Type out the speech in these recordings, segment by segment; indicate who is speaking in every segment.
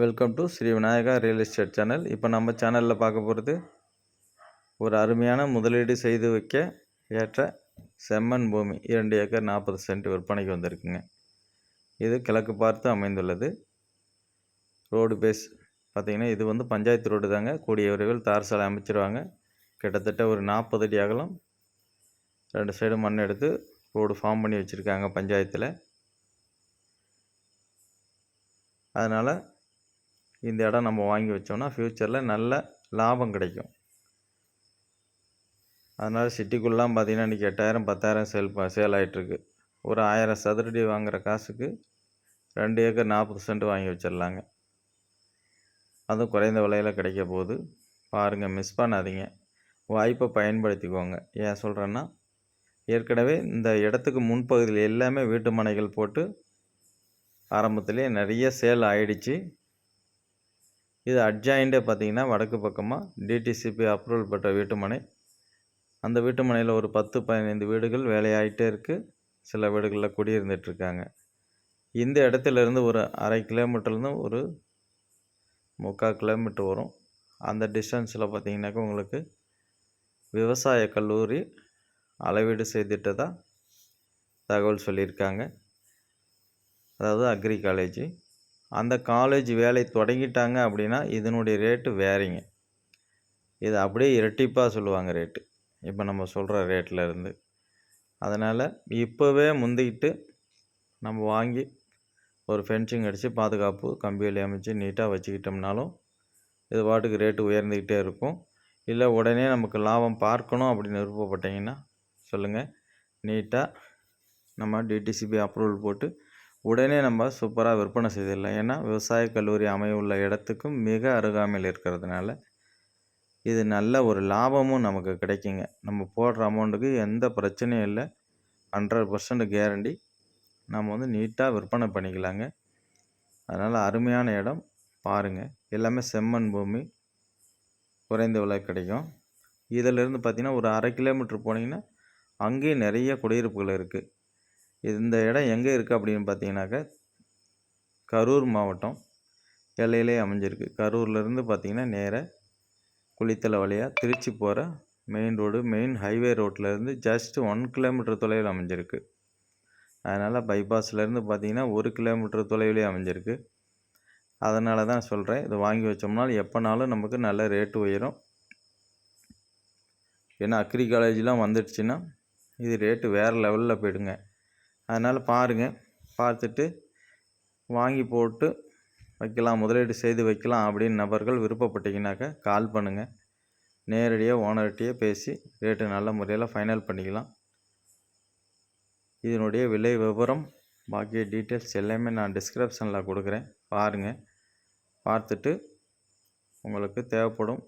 Speaker 1: Welcome to Sri Vinayaka real estate channel இப்போ நம்ம சேனலில் பார்க்க போகிறது ஒரு அருமையான முதலீடு செய்து வைக்க ஏற்ற செம்மண் பூமி. இரண்டு ஏக்கர் நாற்பது சென்ட் விற்பனைக்கு வந்திருக்குங்க. இது கிழக்கு பார்த்து அமைந்துள்ளது. ரோடு பேஸ் பார்த்திங்கன்னா இது வந்து பஞ்சாயத்து ரோடு தாங்க. கூடிய விரைவில் தார் சாலை அமைச்சிருவாங்க. கிட்டத்தட்ட ஒரு நாற்பது அடி அகலம். ரெண்டு சைடு மண் எடுத்து ரோடு ஃபார்ம் பண்ணி வச்சுருக்காங்க பஞ்சாயத்தில். அதனால் இந்த இடம் நம்ம வாங்கி வச்சோம்னா ஃப்யூச்சரில் நல்ல லாபம் கிடைக்கும். அதனால் சிட்டிக்குள்ளெலாம் பார்த்திங்கன்னா இன்றைக்கி எட்டாயிரம் பத்தாயிரம் சேல் ப சேல் ஆகிட்டுருக்கு ஒரு ஆயிரம் சதுரடி வாங்குகிற காசுக்கு ரெண்டு ஏக்கர் நாற்பது சென்ட் வாங்கி வச்சிடலாங்க. அதுவும் குறைந்த விலையில் கிடைக்க போகுது. பாருங்கள் மிஸ் பண்ணாதீங்க. வாய்ப்பை பயன்படுத்திக்கோங்க. ஏன் சொல்கிறேன்னா ஏற்கனவே இந்த இடத்துக்கு முன்பகுதியில் எல்லாமே வீட்டு மனைகள் போட்டு ஆரம்பத்துலேயே நிறைய சேல் ஆயிடுச்சு. இது அட்ஜாயிண்டே பார்த்தீங்கன்னா வடக்கு பக்கமாக டிடிசிபி அப்ரூவல் பெற்ற வீட்டுமனை. அந்த வீட்டுமனையில் ஒரு பத்து பதினைந்து வீடுகள் வேலையாகிட்டே இருக்குது சில வீடுகளில் குடியிருந்துட்டுருக்காங்க இந்த இடத்துலேருந்து ஒரு அரை கிலோமீட்டர்லேருந்து ஒரு முக்கால் கிலோமீட்டர் வரும். அந்த டிஸ்டன்ஸில் பார்த்தீங்கன்னாக்கா உங்களுக்கு விவசாய கல்லூரி அளவீடு செய்துட்டதாக தகவல் சொல்லியிருக்காங்க. அதாவது அக்ரி காலேஜ் அந்த காலேஜ் வேலை தொடங்கிட்டாங்க அப்படின்னா இதனுடைய ரேட்டு வேறிங்க. இது அப்படியே இரட்டிப்பாக சொல்லுவாங்க ரேட்டு இப்போ நம்ம சொல்கிற ரேட்டில் இருந்து. அதனால் இப்போவே முந்திக்கிட்டு நம்ம வாங்கி ஒரு ஃபென்சிங் அடித்து பாதுகாப்பு கம்பியில் அமைச்சு நீட்டாக வச்சுக்கிட்டோம்னாலும் இது பாட்டுக்கு ரேட்டு உயர்ந்துக்கிட்டே இருக்கும். இல்லை உடனே நமக்கு லாபம் பார்க்கணும் அப்படின்னு விருப்பப்பட்டீங்கன்னா சொல்லுங்கள் நீட்டாக நம்ம டிடிசிபி அப்ரூவல் போட்டு உடனே நம்ம சூப்பராக விற்பனை செய்திடலாம். ஏன்னா விவசாய கல்லூரி அமைய இடத்துக்கும் மிக அருகாமையில் இருக்கிறதுனால இது நல்ல ஒரு லாபமும் நமக்கு கிடைக்குங்க. நம்ம போடுற அமௌண்ட்டுக்கு எந்த பிரச்சனையும் இல்லை. ஹண்ட்ரட் பர்சன்ட் கேரண்டி நம்ம வந்து நீட்டாக விற்பனை பண்ணிக்கலாங்க. அதனால் அருமையான இடம். பாருங்கள் எல்லாமே செம்மண் பூமி. குறைந்த விலை கிடைக்கும். இதிலிருந்து பார்த்திங்கன்னா ஒரு அரை கிலோமீட்டர் போனீங்கன்னா அங்கேயும் நிறைய குடியிருப்புகள் இருக்குது இந்த இடம் எங்கே இருக்குது அப்படின்னு பார்த்தீங்கன்னாக்கா கரூர் மாவட்டம் எல்லையிலே அமைஞ்சிருக்கு. கரூர்லேருந்து பார்த்தீங்கன்னா நேராக குளித்தலை வழியாக திருச்சி போகிற மெயின் ரோடு மெயின் ஹைவே ரோட்லேருந்து ஜஸ்ட் ஒன் கிலோமீட்டர் தொலைவில் அமைஞ்சிருக்கு. அதனால் பைபாஸ்லேருந்து பார்த்திங்கன்னா ஒரு கிலோமீட்டர் தொலைவிலே அமைஞ்சிருக்கு. அதனால தான் சொல்கிறேன் இதை வாங்கி வச்சோம்னாலும் எப்போனாலும் நமக்கு நல்ல ரேட்டு உயரும். ஏன்னா அக்ரி காலேஜ்லாம் வந்துடுச்சுன்னா இது ரேட்டு வேறு லெவலில் போயிடுங்க. அதனால் பாருங்கள் பார்த்துட்டு வாங்கி போட்டு வைக்கலாம். முதலீடு செய்து வைக்கலாம் அப்படின்னு நபர்கள் விருப்பப்பட்டீங்கன்னாக்கா கால் பண்ணுங்கள் நேரடியாக ஓனர்கிட்டயே பேசி ரேட்டு நல்ல முறையில் ஃபைனல் பண்ணிக்கலாம். இதனுடைய விலை விவரம் பாக்கிய டீட்டெயில்ஸ் எல்லாமே நான் டிஸ்கிரிப்ஷனில் கொடுக்குறேன். பாருங்கள் பார்த்துட்டு உங்களுக்கு தேவைப்படும்.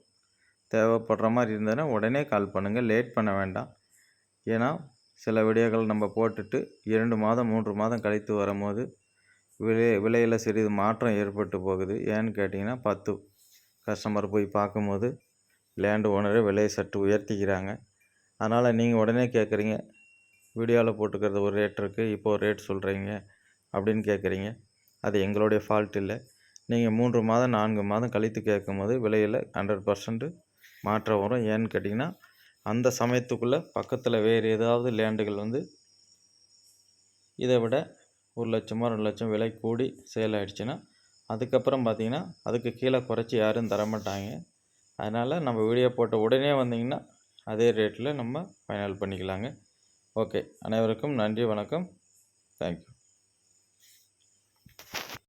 Speaker 1: தேவைப்படுற மாதிரி இருந்ததுன்னா உடனே கால் பண்ணுங்கள் லேட் பண்ண வேண்டாம். ஏன்னா சில வீடியோக்கள் நம்ம போட்டுட்டு இரண்டு மாதம் மூன்று மாதம் கழித்து வரும்போது விலை விலையில் சிறிது மாற்றம் ஏற்பட்டு போகுது. ஏன்னு கேட்டிங்கன்னா பத்து கஸ்டமர் போய் பார்க்கும்போது லேண்டு ஓனரே விலையை சற்று உயர்த்திக்கிறாங்க. அதனால் நீங்கள் உடனே கேட்குறீங்க வீடியோவில் போட்டுக்கிறது ஒரு ரேட் இருக்குது இப்போ ஒரு ரேட் சொல்கிறீங்க அப்படின்னு கேட்குறீங்க. அது எங்களுடைய ஃபால்ட் இல்லை. நீங்கள் மூன்று மாதம் நான்கு மாதம் கழித்து கேட்கும்போது விலையில் ஹண்ட்ரட் பர்சன்ட்டு மாற்றம் வரும். ஏன்னு கேட்டிங்கன்னா அந்த சமயத்துக்குள்ளே பக்கத்தில் வேறு ஏதாவது லேண்டுகள் வந்து இதை விட ஒரு லட்சமோ ரெண்டு லட்சம் விலை கூடி சேல் ஆகிடுச்சின்னா அதுக்கப்புறம் பார்த்திங்கன்னா அதுக்கு கீழே குறைச்சி யாரும் தரமாட்டாங்க அதனால் நம்ம வீடியோ போட்ட உடனே வந்திங்கன்னா அதே ரேட்டில் நம்ம ஃபைனல் பண்ணிக்கலாங்க. ஓகே அனைவருக்கும் நன்றி வணக்கம். தேங்க்யூ